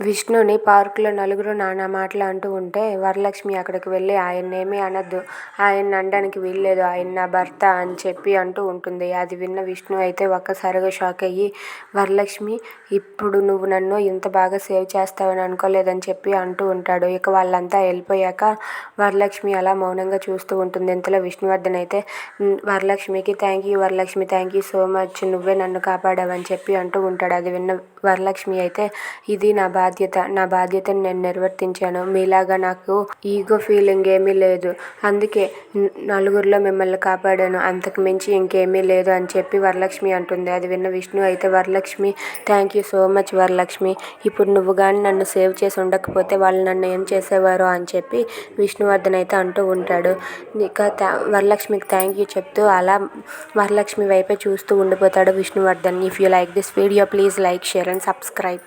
విష్ణుని పార్కులో నలుగురు నానా మాటలు అంటూ ఉంటే వరలక్ష్మి అక్కడికి వెళ్ళి ఆయన్నేమీ అనొద్దు. ఆయన్ని అనడానికి వీల్లేదు. ఆయన నా భర్త అని చెప్పి అంటూ ఉంటుంది. అది విన్న విష్ణు అయితే ఒక్కసారిగా షాక్ అయ్యి వరలక్ష్మి ఇప్పుడు నువ్వు నన్ను ఇంత బాగా సేవ్ చేస్తావని అనుకోలేదని చెప్పి అంటూ ఉంటాడు. ఇక వాళ్ళంతా వెళ్ళిపోయాక వరలక్ష్మి అలా మౌనంగా చూస్తూ ఉంటుంది. ఇంతలో విష్ణువర్ధన్ అయితే వరలక్ష్మికి thank you Varalakshmi thank you so much నువ్వే నన్ను కాపాడావని చెప్పి అంటూ ఉంటాడు. అది విన్న వరలక్ష్మి అయితే ఇది నా బాధ్యత నా బాధ్యతను నేను నిర్వర్తించాను. మీలాగా నాకు ఈగో ఫీలింగ్ ఏమీ లేదు. అందుకే నలుగురిలో మిమ్మల్ని కాపాడాను. అంతకు మించి ఇంకేమీ లేదు అని చెప్పి వరలక్ష్మి అంటుంది. అది విన్న విష్ణు అయితే Varalakshmi thank you so much Varalakshmi. ఇప్పుడు నువ్వు కానీ నన్ను సేవ్ చేసి ఉండకపోతే వాళ్ళు నన్ను ఏం చేసేవారు? అని చెప్పి విష్ణువర్ధన్ అయితే అంటూ ఉంటాడు. ఇక వరలక్ష్మికి థ్యాంక్ యూ చెప్తూ అలా వరలక్ష్మి వైపే చూస్తూ ఉండిపోతాడు Vishnuvardhan. If you like this video please like share and subscribe